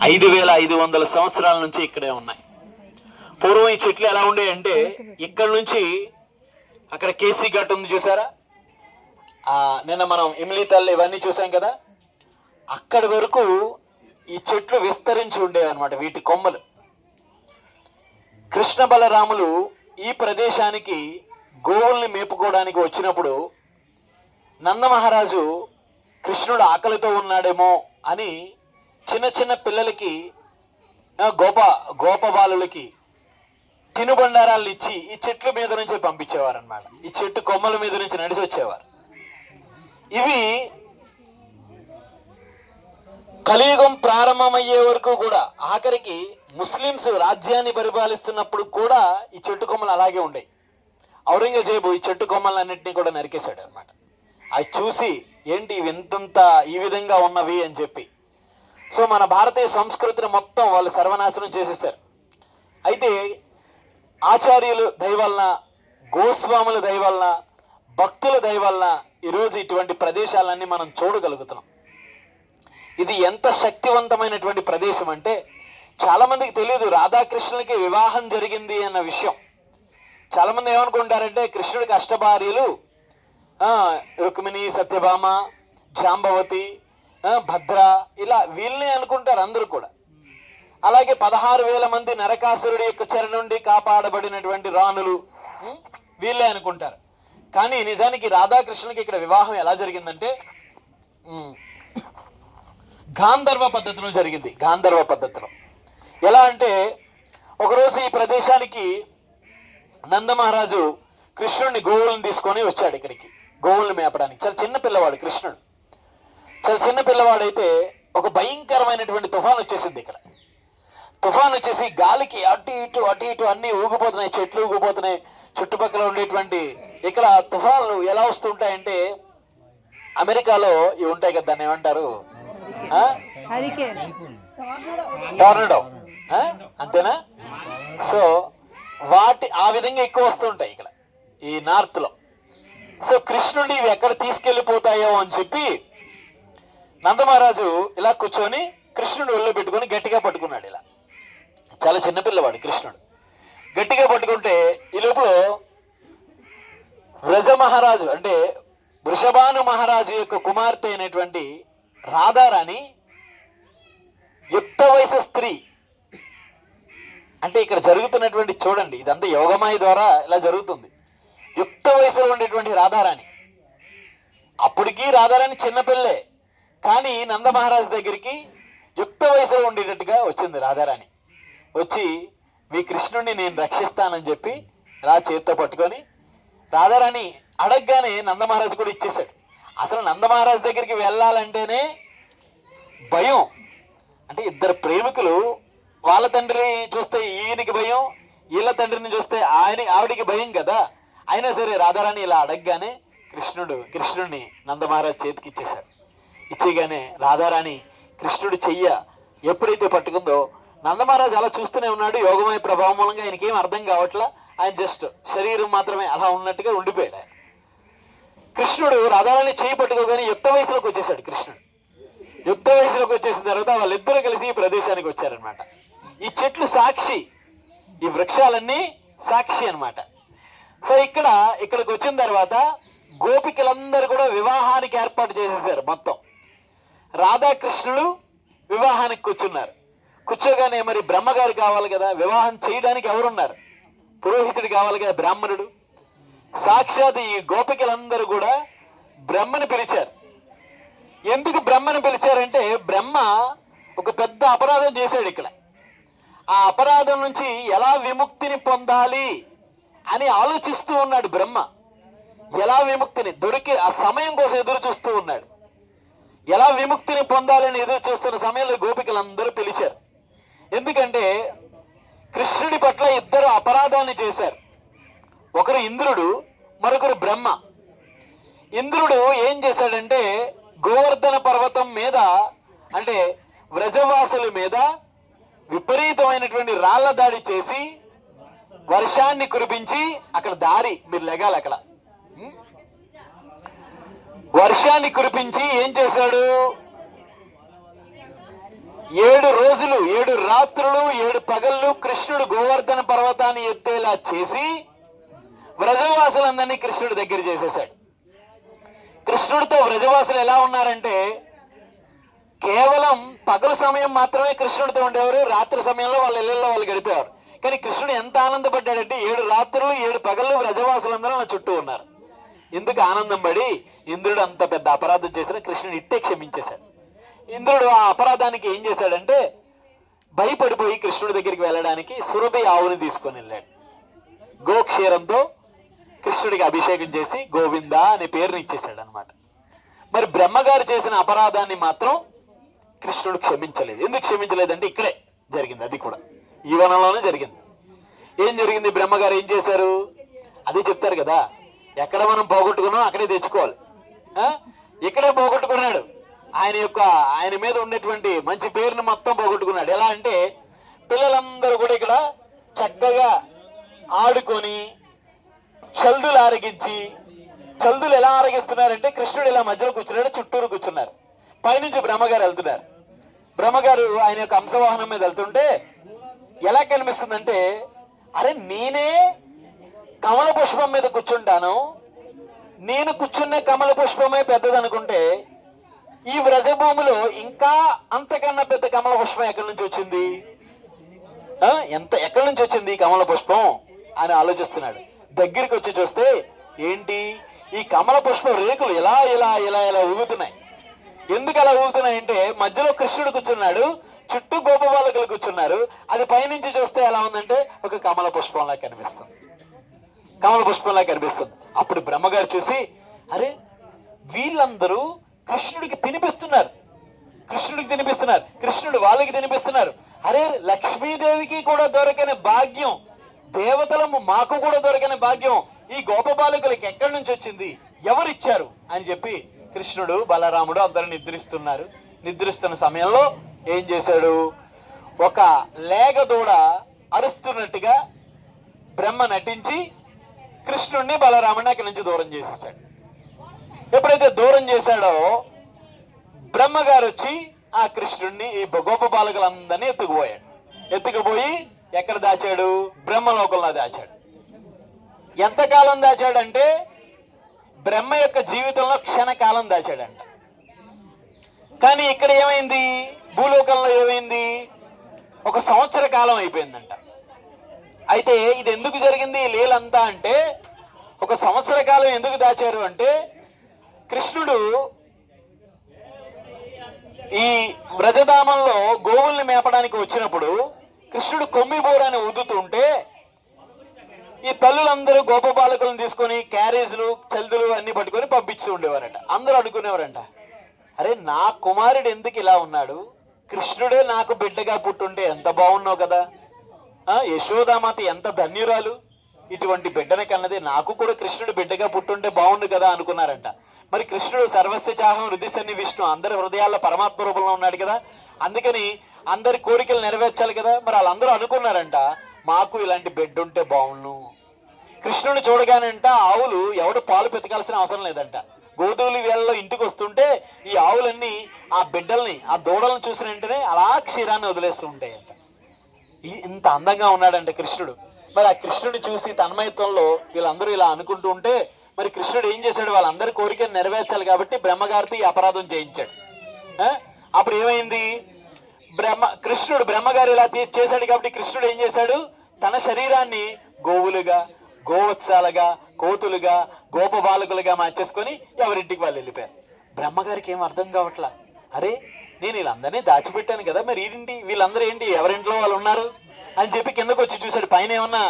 ఐదు వేల ఐదు వందల సంవత్సరాల నుంచి ఇక్కడే ఉన్నాయి. పూర్వం ఈ చెట్లు ఎలా ఉండేయంటే ఇక్కడ నుంచి అక్కడ కేసీ ఘాట్ ఉంది చూసారా? నిన్న మనం ఇమ్లీ తల్లి ఇవన్నీ చూసాం కదా? అక్కడి వరకు ఈ చెట్లు విస్తరించి ఉండేవి అనమాట వీటి కొమ్మలు. కృష్ణ బలరాములు ఈ ప్రదేశానికి గోవుల్ని మేపుకోవడానికి వచ్చినప్పుడు నందమహారాజు కృష్ణుడు ఆకలితో ఉన్నాడేమో అని చిన్న చిన్న పిల్లలకి గోప గోప బాలులకి తినుబండారాలు ఇచ్చి ఈ చెట్ల మీద నుంచి పంపించేవారు అనమాట ఈ చెట్టు కొమ్మల మీద నుంచి నడిచి వచ్చేవారు. ఇవి కలియుగం ప్రారంభమయ్యే వరకు కూడా ఆఖరికి ముస్లిమ్స్ రాజ్యాన్ని పరిపాలిస్తున్నప్పుడు కూడా ఈ చెట్టు కొమ్మలు అలాగే ఉండేవి ఔరంగజేబు ఈ చెట్టు కొమ్మలన్నింటినీ కూడా నరికేశాడు అనమాట అవి చూసి ఏంటి ఇవి ఇంతంత ఈ విధంగా ఉన్నవి? అని చెప్పి సో మన భారతీయ సంస్కృతిని మొత్తం వాళ్ళు సర్వనాశనం చేసేసారు. అయితే ఆచార్యులు దయవలన గోస్వాముల దయవలన భక్తుల దయవలన ఈరోజు ఇటువంటి ప్రదేశాలన్నీ మనం చూడగలుగుతున్నాం. ఇది ఎంత శక్తివంతమైనటువంటి ప్రదేశం అంటే చాలామందికి తెలియదు రాధాకృష్ణులకి వివాహం జరిగింది అన్న విషయం. చాలామంది ఏమనుకుంటారంటే కృష్ణుడికి అష్టభార్యలు రుక్మిణి సత్యభామ జాంబవతి భద్ర ఇలా వీళ్ళని అనుకుంటారు అందరూ కూడా. అలాగే పదహారు వేల మంది నరకాసురుడి యొక్క చెర నుండి కాపాడబడినటువంటి రాణులు వీళ్ళే అనుకుంటారు. కానీ నిజానికి రాధాకృష్ణునికి ఇక్కడ వివాహం ఎలా జరిగిందంటే గాంధర్వ పద్ధతిలో జరిగింది గాంధర్వ పద్ధతిలో. ఎలా అంటే ఒకరోజు ఈ ప్రదేశానికి నందమహారాజు కృష్ణుడిని గోవులను తీసుకొని వచ్చాడు ఇక్కడికి గోవులను మేపడానికి. చాలా చిన్న పిల్లవాడు కృష్ణుడు. చాలా చిన్న పిల్లవాడైతే ఒక భయంకరమైనటువంటి తుఫాన్ వచ్చేసింది ఇక్కడ. తుఫాన్ వచ్చేసి గాలికి అటు ఇటు అటు ఇటు అన్ని ఊగిపోతున్నాయి చెట్లు ఊగిపోతున్నాయి. చుట్టుపక్కల ఉండేటువంటి ఇక్కడ తుఫాన్లు ఎలా వస్తుంటాయంటే అమెరికాలో ఇవి ఉంటాయి కదా దాన్ని ఏమంటారు? టోర్నడో? అంతేనా? సో వాటి ఆ విధంగా ఎక్కువ వస్తుంటాయి ఇక్కడ ఈ నార్త్లో. సో కృష్ణుడి ఇవి ఎక్కడ తీసుకెళ్ళిపోతాయో అని చెప్పి నందమహారాజు ఇలా కూర్చొని కృష్ణుడు ఒళ్ళో పెట్టుకొని గట్టిగా పట్టుకున్నాడు ఇలా. చాలా చిన్నపిల్లవాడు కృష్ణుడు. గట్టిగా పట్టుకుంటే ఈ లోపల వ్రజ మహారాజు అంటే వృషభాను మహారాజు యొక్క కుమార్తె అయినటువంటి రాధారాణి యుక్త వయసు స్త్రీ. అంటే ఇక్కడ జరుగుతున్నటువంటి చూడండి ఇదంతా యోగమాయ ద్వారా ఇలా జరుగుతుంది. యుక్త వయసులో ఉండేటువంటి రాధారాణి. అప్పటికీ రాధారాణి చిన్నపిల్లే కానీ నందమహారాజు దగ్గరికి యుక్త వయసులో ఉండేటట్టుగా వచ్చింది రాధారాణి. వచ్చి మీ కృష్ణుడిని నేను రక్షిస్తానని చెప్పి రా చేత్తో పట్టుకొని రాధారాణి అడగగానే నందమహారాజు కూడా ఇచ్చేశాడు. అసలు నందమహారాజు దగ్గరికి వెళ్ళాలంటేనే భయం. అంటే ఇద్దరు ప్రేమికులు వాళ్ళ తండ్రిని చూస్తే ఈయనకి భయం వీళ్ళ తండ్రిని చూస్తే ఆయన ఆవిడికి భయం కదా. అయినా సరే రాధారాణి ఇలా అడగగానే కృష్ణుడు కృష్ణుడిని నందమహారాజ్ చేతికి ఇచ్చేశాడు. ఇచ్చేయగానే రాధారాణి కృష్ణుడు చెయ్య ఎప్పుడైతే పట్టుకుందో నందమహారాజు అలా చూస్తూనే ఉన్నాడు. యోగమయ ప్రభావం మూలంగా ఆయనకి ఏం అర్థం కావట్లా. ఆయన జస్ట్ శరీరం మాత్రమే అలా ఉన్నట్టుగా ఉండిపోయాడు ఆయన. కృష్ణుడు రాధారాణి చేయి పట్టుకోగానే యుక్త వయసులోకి వచ్చేసాడు కృష్ణుడు. యుక్త వయసులోకి వచ్చేసిన తర్వాత వాళ్ళిద్దరూ కలిసి ఈ ప్రదేశానికి వచ్చారనమాట ఈ చెట్లు సాక్షి ఈ వృక్షాలన్నీ సాక్షి అనమాట సో ఇక్కడ ఇక్కడికి వచ్చిన తర్వాత గోపికలందరూ కూడా వివాహానికి ఏర్పాటు చేసేసారు మొత్తం. రాధాకృష్ణుడు వివాహానికి కూర్చున్నారు. కూర్చోగానే మరి బ్రహ్మగారు కావాలి కదా వివాహం చేయడానికి ఎవరున్నారు? పురోహితుడు కావాలి కదా బ్రాహ్మణుడు. సాక్షాత్ ఈ గోపికలందరూ కూడా బ్రహ్మని పిలిచారు. ఎందుకు బ్రహ్మను పిలిచారంటే బ్రహ్మ ఒక పెద్ద అపరాధం చేశాడు ఇక్కడ. ఆ అపరాధం నుంచి ఎలా విముక్తిని పొందాలి అని ఆలోచిస్తూ ఉన్నాడు బ్రహ్మ. ఎలా విముక్తిని? దొరికి ఆ సమయం కోసం ఎదురు చూస్తూ ఉన్నాడు. ఎలా విముక్తిని పొందాలని ఎదురు చూస్తున్న సమయంలో గోపికలందరూ పిలిచారు. ఎందుకంటే కృష్ణుడి పట్ల ఇద్దరు అపరాధాన్ని చేశారు. ఒకరు ఇంద్రుడు మరొకరు బ్రహ్మ. ఇంద్రుడు ఏం చేశాడంటే గోవర్ధన పర్వతం మీద అంటే వ్రజవాసుల మీద విపరీతమైనటువంటి రాళ్ళ దాడి చేసి వర్షాన్ని కురిపించి అక్కడ దారి మీరు లెగాలి అక్కడ. వర్షాన్ని కురిపించి ఏం చేశాడు? ఏడు రోజులు ఏడు రాత్రులు ఏడు పగళ్ళు కృష్ణుడు గోవర్ధన పర్వతాన్ని ఎత్తేలా చేసి వ్రజవాసులందరినీ కృష్ణుడి దగ్గర చేసేశాడు. కృష్ణుడితో వ్రజవాసులు ఎలా ఉన్నారంటే కేవలం పగల సమయం మాత్రమే కృష్ణుడితో ఉండేవారు రాత్రి సమయంలో వాళ్ళ ఇళ్ళలో వాళ్ళు గడిపేవారు. కానీ కృష్ణుడు ఎంత ఆనందపడ్డాడంటే ఏడు రాత్రులు ఏడు పగళ్ళు వ్రజవాసులందరూ నా చుట్టూ ఉన్నారు. ఎందుకు ఆనందం పడి ఇంద్రుడు అంత పెద్ద అపరాధం చేసిన కృష్ణుడు ఇట్టే క్షమించేశాడు. ఇంద్రుడు ఆ అపరాధానికి ఏం చేశాడంటే భయపడిపోయి కృష్ణుడి దగ్గరికి వెళ్ళడానికి సురభి ఆవుని తీసుకొని వెళ్ళాడు. గోక్షీరంతో కృష్ణుడికి అభిషేకం చేసి గోవింద అనే పేరుని ఇచ్చేశాడు అనమాట మరి బ్రహ్మగారు చేసిన అపరాధాన్ని మాత్రం కృష్ణుడు క్షమించలేదు. ఎందుకు క్షమించలేదంటే ఇక్కడే జరిగింది అది కూడా. ఈ వనంలోనే జరిగింది. ఏం జరిగింది? బ్రహ్మగారు ఏం చేశారు? అదే చెప్తారు కదా ఎక్కడ మనం పోగొట్టుకున్నాం అక్కడే తెచ్చుకోవాలి. ఇక్కడే పోగొట్టుకున్నాడు. ఆయన యొక్క ఆయన మీద ఉన్నటువంటి మంచి పేరుని మొత్తం పోగొట్టుకున్నాడు. ఎలా అంటే పిల్లలందరూ కూడా ఇక్కడ చక్కగా ఆడుకొని చల్దులు ఆరగించి చల్దులు ఎలా ఆరగిస్తున్నారంటే కృష్ణుడు ఇలా మధ్యలో కూర్చున్నాడు చుట్టూరు కూర్చున్నారు. పైనుంచి బ్రహ్మగారు వెళ్తున్నారు. బ్రహ్మగారు ఆయన యొక్క అంశవాహనం మీద వెళ్తుంటే ఎలా కనిపిస్తుందంటే అరే నేనే కమల పుష్పం మీద కూర్చుంటాను. నేను కూర్చున్న కమల పుష్పమే పెద్దదనుకుంటే ఈ వ్రజభూమిలో ఇంకా అంతకన్నా పెద్ద కమల పుష్పం ఎక్కడి నుంచి వచ్చింది? ఎంత ఎక్కడి నుంచి వచ్చింది ఈ కమల పుష్పం? అని ఆలోచిస్తున్నాడు. దగ్గరికి వచ్చి చూస్తే ఏంటి? ఈ కమల పుష్పం రేకులు ఇలా ఇలా ఇలా ఇలా ఊగుతున్నాయి. ఎందుకు అలా ఊగుతున్నాయంటే మధ్యలో కృష్ణుడు కూర్చున్నాడు చుట్టూ గోపబాలకులు కూర్చున్నారు. అది పైనుంచి చూస్తే ఎలా ఉందంటే ఒక కమల పుష్పంలా కనిపిస్తుంది. కమల పుష్పంలా కనిపిస్తుంది. అప్పుడు బ్రహ్మగారు చూసి అరే వీళ్ళందరూ కృష్ణుడికి తినిపిస్తున్నారు. కృష్ణుడికి తినిపిస్తున్నారు. కృష్ణుడు వాళ్ళకి తినిపిస్తున్నారు. అరే లక్ష్మీదేవికి కూడా దొరకని భాగ్యం దేవతలము మాకు కూడా దొరకని భాగ్యం ఈ గోపబాలకులకి ఎక్కడి నుంచి వచ్చింది? ఎవరిచ్చారు? అని చెప్పి కృష్ణుడు బలరాముడు అందరూ నిద్రిస్తున్నారు. నిద్రిస్తున్న సమయంలో ఏం చేశాడు? ఒక లేగ దూడ అరుస్తున్నట్టుగా బ్రహ్మ నటించి కృష్ణుణ్ణి బలరాముడిని అక్కడి నుంచి దూరం చేసేసాడు. ఎప్పుడైతే దూరం చేశాడో బ్రహ్మగారు వచ్చి ఆ కృష్ణుణ్ణి ఈ గోప బాలకులందరినీ ఎత్తుకుపోయాడు. ఎత్తుకుపోయి ఎక్కడ దాచాడు? బ్రహ్మలోకంలో దాచాడు. ఎంతకాలం దాచాడంటే బ్రహ్మ యొక్క జీవితంలో క్షణకాలం దాచాడంట. కానీ ఇక్కడ ఏమైంది? భూలోకంలో ఏమైంది? ఒక సంవత్సర కాలం అయిపోయిందంట. అయితే ఇది ఎందుకు జరిగింది? లీలంతా అంటే ఒక సంవత్సర కాలం ఎందుకు దాచారు అంటే కృష్ణుడు ఈ వ్రజధామంలో గోవుల్ని మేపడానికి వచ్చినప్పుడు కృష్ణుడు కొమ్మి బోరాన్ని ఊదుతుంటే ఈ తల్లులందరూ గోప బాలకులను తీసుకొని క్యారేజ్లు చల్దులు అన్ని పట్టుకొని పంపించి ఉండేవారంట. అందరూ అనుకునేవారంట అరే నా కుమారుడు ఎందుకు ఇలా ఉన్నాడు? కృష్ణుడే నాకు బిడ్డగా పుట్టుంటే ఎంత బాగున్నావు కదా? యశోదామాత ఎంత ధన్యురాలు. ఇటువంటి బిడ్డని కన్నది నాకు కూడా కృష్ణుడు బిడ్డగా పుట్టుంటే బాగుండు కదా అనుకున్నారంట. మరి కృష్ణుడు సర్వస్వ చాహం హృదయసన్ని విష్ణు అందరి హృదయాల్లో పరమాత్మ రూపంలో ఉన్నాడు కదా. అందుకని అందరి కోరికలు నెరవేర్చాలి కదా. మరి వాళ్ళందరూ అనుకున్నారంట మాకు ఇలాంటి బిడ్డ ఉంటే బాగుండు. కృష్ణుని చూడగానంట ఆవులు ఎవడు పాలు పెతకాల్సిన అవసరం లేదంట. గోధువులు వేళలో ఇంటికి వస్తుంటే ఈ ఆవులన్నీ ఆ బిడ్డల్ని ఆ దూడలను చూసిన వెంటనే అలా క్షీరాన్ని వదిలేస్తూ ఉంటాయంట. ఇంత అందంగా ఉన్నాడంటే కృష్ణుడు. మరి ఆ కృష్ణుడిని చూసి తన్మయత్వంలో వీళ్ళందరూ ఇలా అనుకుంటూ ఉంటే మరి కృష్ణుడు ఏం చేశాడు? వాళ్ళందరి కోరికను నెరవేర్చాలి కాబట్టి బ్రహ్మగారితో ఈ అపరాధం చేయించాడు. అప్పుడు ఏమైంది? బ్రహ్మ కృష్ణుడు బ్రహ్మగారు ఇలా తీసి చేశాడు కాబట్టి కృష్ణుడు ఏం చేశాడు? తన శరీరాన్ని గోవులుగా గోవత్సాలుగా కోతులుగా గోపబాలకులుగా మార్చేసుకొని ఎవరింటికి వాళ్ళు వెళ్ళిపోయారు. బ్రహ్మగారికి ఏం అర్థం కావట్లా? అరే నేను వీళ్ళందరినీ దాచిపెట్టాను కదా మరి ఏంటి వీళ్ళందరూ ఏంటి? ఎవరింట్లో వాళ్ళు ఉన్నారు? అని చెప్పి కిందకు వచ్చి చూశాడు. పైన ఏమన్నా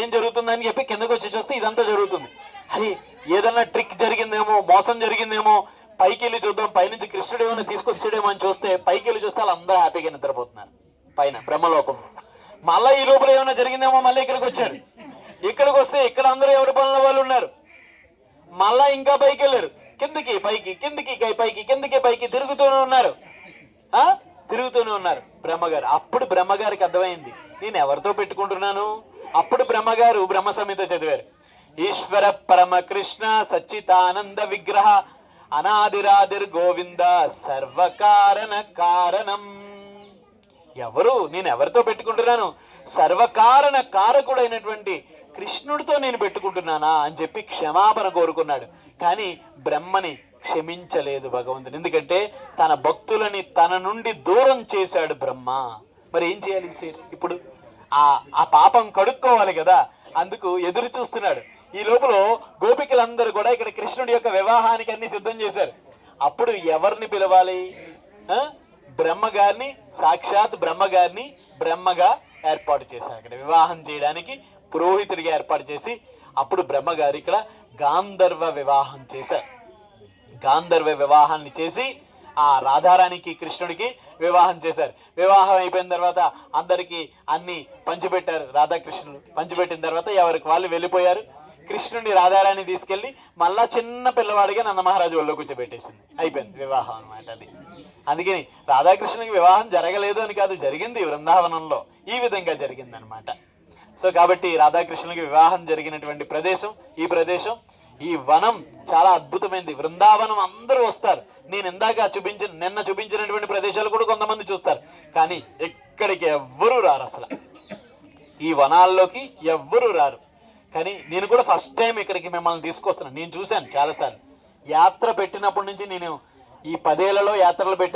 ఏం జరుగుతుందని చెప్పి కిందకు వచ్చి చూస్తే ఇదంతా జరుగుతుంది. అరే ఏదన్నా ట్రిక్ జరిగిందేమో మోసం జరిగిందేమో పైకి వెళ్ళి చూద్దాం పైనుంచి కృష్ణుడు ఏమైనా తీసుకొస్తాడేమో అని చూస్తే పైకి వెళ్ళి చూస్తే వాళ్ళందరూ హ్యాపీగా నిద్రపోతున్నారు. పైన బ్రహ్మలోకంలో మళ్ళీ ఈ లోపల ఏమైనా జరిగిందేమో మళ్ళీ ఇక్కడికి వచ్చారు. ఇక్కడికి వస్తే ఇక్కడ అందరూ ఎవరి పనుల వాళ్ళు ఉన్నారు? మళ్ళా ఇంకా పైకి వెళ్ళారు కిందకి పైకి కిందకి కై- పైకి కిందకి పైకి తిరుగుతూనే ఉన్నారు. ఆ? తిరుగుతూనే ఉన్నారు. బ్రహ్మగారు. అప్పుడు బ్రహ్మగారికి అర్థమైంది. నేను ఎవరితో పెట్టుకుంటున్నాను? అప్పుడు బ్రహ్మగారు బ్రహ్మ సంహిత చదివారు. ఈశ్వర పరమ కృష్ణ సచ్చితానంద విగ్రహ అనాదిరాదిర్ గోవింద సర్వకారణ కారణం. ఎవరు? నేను ఎవరితో పెట్టుకుంటున్నాను? సర్వకారణ కారకుడైనటువంటి కృష్ణుడితో నేను పెట్టుకుంటున్నానా అని చెప్పి క్షమాపణ కోరుకున్నాడు. కానీ బ్రహ్మని క్షమించలేదు భగవంతుడు. ఎందుకంటే తన భక్తులని తన నుండి దూరం చేశాడు బ్రహ్మ. మరి ఏం చేయాలి సార్ ఇప్పుడు ఆ ఆ పాపం కడుక్కోవాలి కదా? అందుకు ఎదురు చూస్తున్నాడు. ఈ లోపల గోపికలందరూ కూడా ఇక్కడ కృష్ణుడి యొక్క వివాహానికి అన్ని సిద్ధం చేశారు. అప్పుడు ఎవరిని పిలవాలి? బ్రహ్మగారిని సాక్షాత్ బ్రహ్మగారిని బ్రహ్మగా ఏర్పాటు చేశారు. ఇక్కడ వివాహం చేయడానికి పురోహితుడిగా ఏర్పాటు చేసి అప్పుడు బ్రహ్మగారు ఇక్కడ గాంధర్వ వివాహం చేశారు. గాంధర్వ వివాహాన్ని చేసి ఆ రాధారాణికి కృష్ణుడికి వివాహం చేశారు. వివాహం అయిపోయిన తర్వాత అందరికీ అన్ని పంచిపెట్టారు. రాధాకృష్ణుడు పంచిపెట్టిన తర్వాత ఎవరికి వాళ్ళు వెళ్ళిపోయారు. కృష్ణుడిని రాధారాణి తీసుకెళ్ళి మళ్ళా చిన్న పిల్లవాడిగా నందమహారాజు ఒళ్ళో కూర్చోబెట్టేసింది. అయిపోయింది వివాహం అనమాట అది. అందుకని రాధాకృష్ణునికి వివాహం జరగలేదు అని కాదు జరిగింది వృందావనంలో. ఈ విధంగా జరిగింది అనమాట సో కాబట్టి రాధాకృష్ణునికి వివాహం జరిగినటువంటి ప్రదేశం ఈ ప్రదేశం ఈ వనం చాలా అద్భుతమైనది వృందావనం అందరూ వస్తారు. నేను ఇందాక చూపించిన నిన్న చూపించినటువంటి ప్రదేశాలు కూడా కొంతమంది చూస్తారు. కానీ ఎక్కడికి ఎవ్వరూ రారు అసలు. ఈ వనాల్లోకి ఎవ్వరూ రారు. కానీ నేను కూడా ఫస్ట్ టైం ఇక్కడికి మిమ్మల్ని తీసుకొస్తున్నాను. నేను చూశాను చాలాసార్లు. యాత్ర పెట్టినప్పటి నుంచి నేను ఈ పదేళ్ళలో యాత్రలు పెట్టే